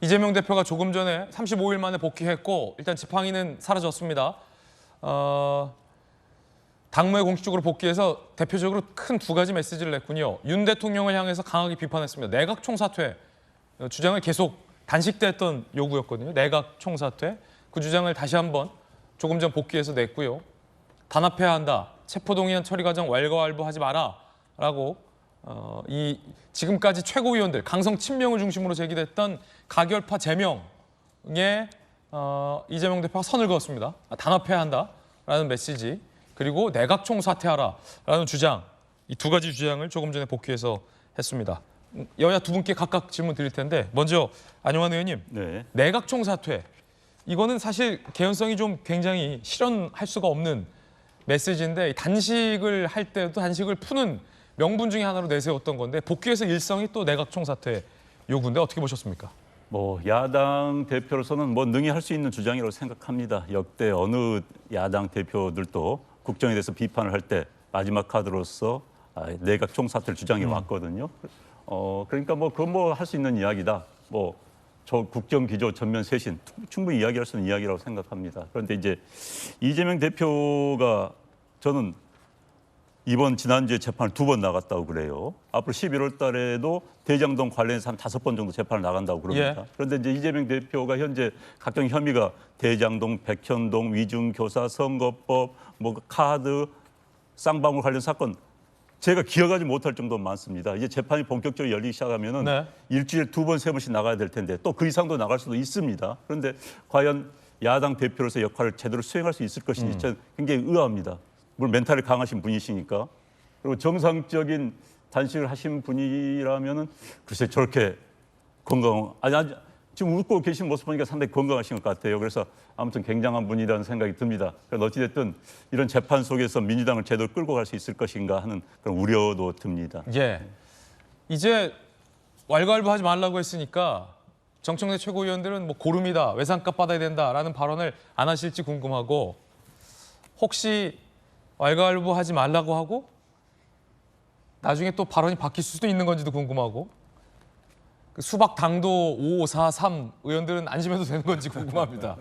이재명 대표가 조금 전에 35일 만에 복귀했고 일단 지팡이는 사라졌습니다. 어, 당무에 공식적으로 복귀해서 대표적으로 큰 두 가지 메시지를 냈군요. 윤 대통령을 향해서 강하게 비판했습니다. 내각 총사퇴 어, 주장을 계속 단식됐던 요구였거든요. 내각 총사퇴 그 주장을 다시 한번 조금 전 복귀해서 냈고요. 단합해야 한다. 체포동의안 처리 과정 왈가왈부하지 마라라고 어, 이 지금까지 최고위원들 강성 친명을 중심으로 제기됐던 가결파 제명에 어, 이재명 대표가 선을 그었습니다. 아, 단합해야 한다라는 메시지 그리고 내각총 사퇴하라라는 주장 이 두 가지 주장을 조금 전에 복귀해서 했습니다. 음, 여야 두 분께 각각 질문 드릴 텐데 먼저 안용환 의원님 네. 내각총 사퇴 이거는 사실 개연성이 좀 굉장히 실현할 수가 없는 메시지인데 단식을 할 때도 단식을 푸는 명분 중에 하나로 내세웠던 건데 복귀해서 일성이 또 내각총 사퇴 요구인데 어떻게 보셨습니까? 뭐 야당 대표로서는 뭐 능히 할 수 있는 주장이라고 생각합니다. 역대 어느 야당 대표들도 국정에 대해서 비판을 할 때 마지막 카드로서 아, 내각 총사퇴를 주장해 왔거든요. 어 그러니까 뭐 그건 뭐 할 수 있는 이야기다. 뭐 저 국정 기조 전면 쇄신 충분히 이야기할 수 있는 이야기라고 생각합니다. 그런데 이제 이재명 대표가 저는 이번 지난주에 재판을 두 번 나갔다고 그래요. 앞으로 11월 달에도 대장동 관련해서 한 다섯 번 정도 재판을 나간다고 그럽니다. 예. 그런데 이제 이재명 대표가 현재 각종 혐의가 대장동, 백현동, 위중교사, 선거법, 뭐 카드, 쌍방울 관련 사건 제가 기억하지 못할 정도로 많습니다. 이제 재판이 본격적으로 열리기 시작하면은 네. 일주일에 두 번, 세 번씩 나가야 될 텐데 또 그 이상도 나갈 수도 있습니다. 그런데 과연 야당 대표로서 역할을 제대로 수행할 수 있을 것인지 음. 저는 굉장히 의아합니다. 물론 멘탈이 강하신 분이시니까 그리고 정상적인 단식을 하신 분이라면은 글쎄 저렇게 건강 아니, 아니 지금 웃고 계신 모습 보니까 상당히 건강하신 것 같아요. 그래서 아무튼 굉장한 분이라는 생각이 듭니다. 그래서 어찌됐든 이런 재판 속에서 민주당을 제대로 끌고 갈 수 있을 것인가 하는 그런 우려도 듭니다. 예. 이제 왈가왈부하지 말라고 했으니까 정청래 최고위원들은 뭐 고름이다, 외상값 받아야 된다라는 발언을 안 하실지 궁금하고 혹시 왈가왈부하지 말라고 하고 나중에 또 발언이 바뀔 수도 있는 건지도 궁금하고 그 수박 당도 5, 4, 3 의원들은 안심해도 되는 건지 궁금합니다.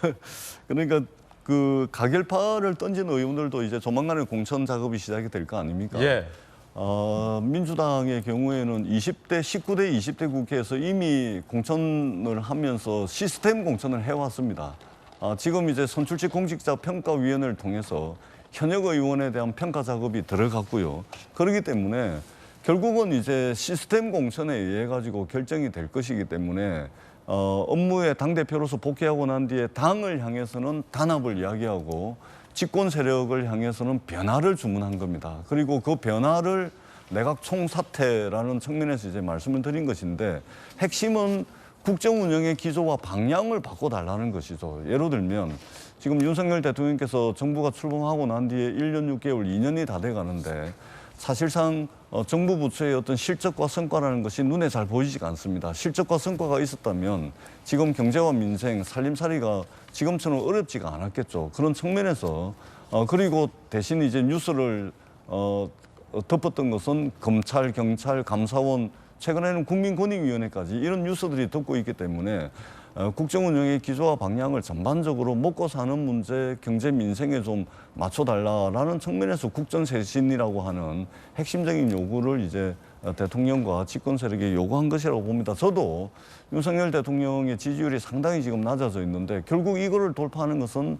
그러니까 그 가결파를 던진 의원들도 이제 조만간에 공천 작업이 시작이 될 거 아닙니까? 예. 어, 민주당의 경우에는 20대, 19대, 20대 국회에서 이미 공천을 하면서 시스템 공천을 해왔습니다. 아, 지금 이제 선출직 공직자 평가위원회를 통해서 현역 의원에 대한 평가 작업이 들어갔고요. 그렇기 때문에 결국은 이제 시스템 공천에 의해 가지고 결정이 될 것이기 때문에 어, 업무에 당 대표로서 복귀하고 난 뒤에 당을 향해서는 단합을 이야기하고 집권 세력을 향해서는 변화를 주문한 겁니다. 그리고 그 변화를 내각 총사퇴라는 측면에서 이제 말씀을 드린 것인데 핵심은 국정 운영의 기조와 방향을 바꿔달라는 것이죠. 예를 들면 지금 윤석열 대통령께서 정부가 출범하고 난 뒤에 1년 6개월, 2년이 다 돼 가는데 사실상 어, 정부 부처의 어떤 실적과 성과라는 것이 눈에 잘 보이지가 않습니다. 실적과 성과가 있었다면 지금 경제와 민생, 살림살이가 지금처럼 어렵지가 않았겠죠. 그런 측면에서 어, 그리고 대신 이제 뉴스를 어, 어, 덮었던 것은 검찰, 경찰, 감사원, 최근에는 국민권익위원회까지 이런 뉴스들이 덮고 있기 때문에 어, 국정 운영의 기조와 방향을 전반적으로 먹고 사는 문제, 경제 민생에 좀 맞춰달라라는 측면에서 국정 쇄신이라고 하는 핵심적인 요구를 이제 어, 대통령과 집권 세력에 요구한 것이라고 봅니다. 저도 윤석열 대통령의 지지율이 상당히 지금 낮아져 있는데 결국 이거를 돌파하는 것은 어,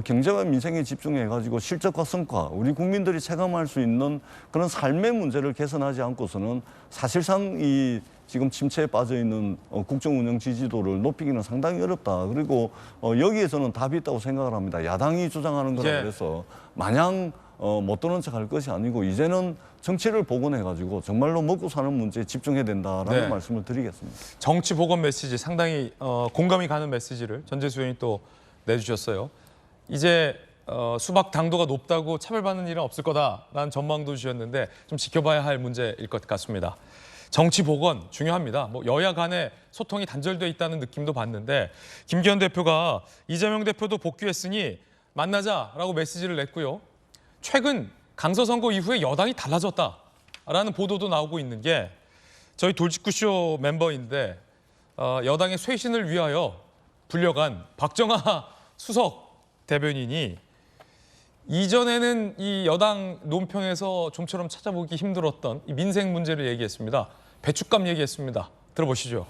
경제와 민생에 집중해가지고 실적과 성과, 우리 국민들이 체감할 수 있는 그런 삶의 문제를 개선하지 않고서는 사실상 이 지금 침체에 빠져 있는 어, 국정 운영 지지도를 높이기는 상당히 어렵다. 그리고 어, 여기에서는 답이 있다고 생각을 합니다. 야당이 주장하는 거라 예. 그래서 마냥 어, 못 도는 척 할 것이 아니고 이제는 정치를 복원해가지고 정말로 먹고 사는 문제에 집중해야 된다라는 네. 말씀을 드리겠습니다. 정치 보건 메시지 상당히 어, 공감이 가는 메시지를 전재수 의원이 또 내주셨어요. 이제 어, 수박 당도가 높다고 차별받는 일은 없을 거다라는 전망도 주셨는데 좀 지켜봐야 할 문제일 것 같습니다. 정치 보건 중요합니다. 뭐 여야 간의 소통이 단절돼 있다는 느낌도 받는데 김기현 대표가 이재명 대표도 복귀했으니 만나자라고 메시지를 냈고요. 최근 강서 선거 이후에 여당이 달라졌다라는 보도도 나오고 있는 게 저희 돌직구쇼 멤버인데 어, 여당의 쇄신을 위하여 불려간 박정하 수석 대변인이 이전에는 이 여당 논평에서 좀처럼 찾아보기 힘들었던 이 민생 문제를 얘기했습니다. 배축감 얘기했습니다. 들어보시죠.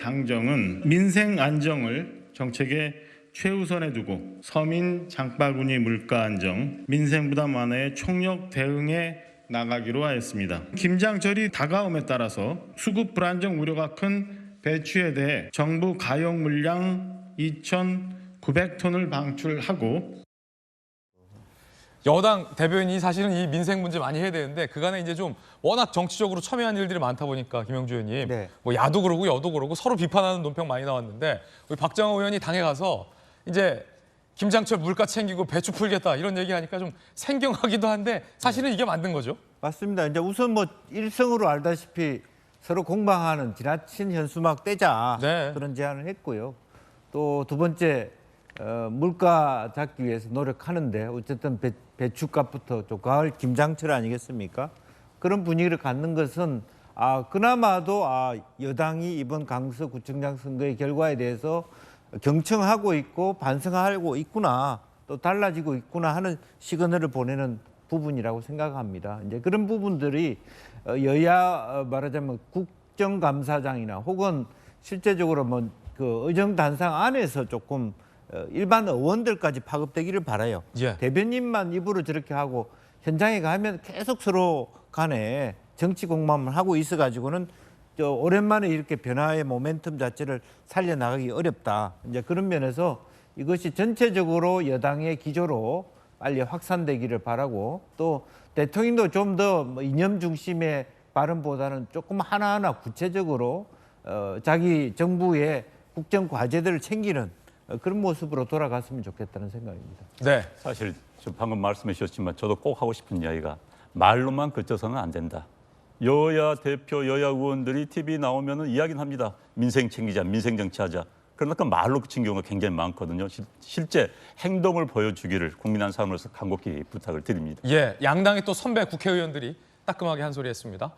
당정은 민생 안정을 정책의 최우선에 두고 서민 장바구니 물가 안정, 민생 부담 완화의 총력 대응에 나가기로 하였습니다. 김장철이 다가옴에 따라서 수급 불안정 우려가 큰 배추에 대해 정부 가용 물량 2,900톤을 방출하고 여당 대변인이 사실은 이 민생 문제 많이 해야 되는데 그간에 이제 좀 워낙 정치적으로 첨예한 일들이 많다 보니까 김영주 의원님 네. 뭐 야도 그러고 여도 그러고 서로 비판하는 논평 많이 나왔는데 우리 박정호 의원이 당에 가서 이제 김장철 물가 챙기고 배추 풀겠다 이런 얘기하니까 좀 생경하기도 한데 사실은 이게 만든 거죠. 맞습니다. 이제 우선 뭐 일성으로 알다시피 서로 공방하는 지나친 현수막 떼자 네. 그런 제안을 했고요. 또 두 번째 어, 물가 잡기 위해서 노력하는데 어쨌든 배, 배추값부터 좀 가을 김장철 아니겠습니까? 그런 분위기를 갖는 것은 아 그나마도 아 여당이 이번 강서구청장 선거의 결과에 대해서 경청하고 있고 반성하고 있구나 또 달라지고 있구나 하는 시그널을 보내는 부분이라고 생각합니다. 이제 그런 부분들이 어, 여야 어, 말하자면 국정감사장이나 혹은 실제적으로 뭐 그 의정단상 안에서 조금 어, 일반 의원들까지 파급되기를 바라요. 예. 대변인만 입으로 저렇게 하고 현장에 가면 계속 서로 간에 정치 공방을 하고 있어 가지고는 저 오랜만에 이렇게 변화의 모멘텀 자체를 살려 나가기 어렵다. 이제 그런 면에서 이것이 전체적으로 여당의 기조로 빨리 확산되기를 바라고 또 대통령도 좀더뭐 이념 중심의 발언보다는 조금 하나하나 구체적으로 어, 자기 정부의 국정 과제들을 챙기는 어, 그런 모습으로 돌아갔으면 좋겠다는 생각입니다. 네. 사실 저 방금 말씀해 주셨지만 저도 꼭 하고 싶은 이야기가 말로만 그쳐서는 안 된다. 여야 대표, 여야 의원들이 TV 나오면은 이야기는 합니다. 민생 챙기자, 민생 정치하자. 그러나 그 말로 그친 경우가 굉장히 많거든요. 실- 실제 행동을 보여주기를 국민 한 사람으로서 간곡히 부탁을 드립니다. 예, 양당의 또 선배 국회의원들이 따끔하게 한 소리 했습니다.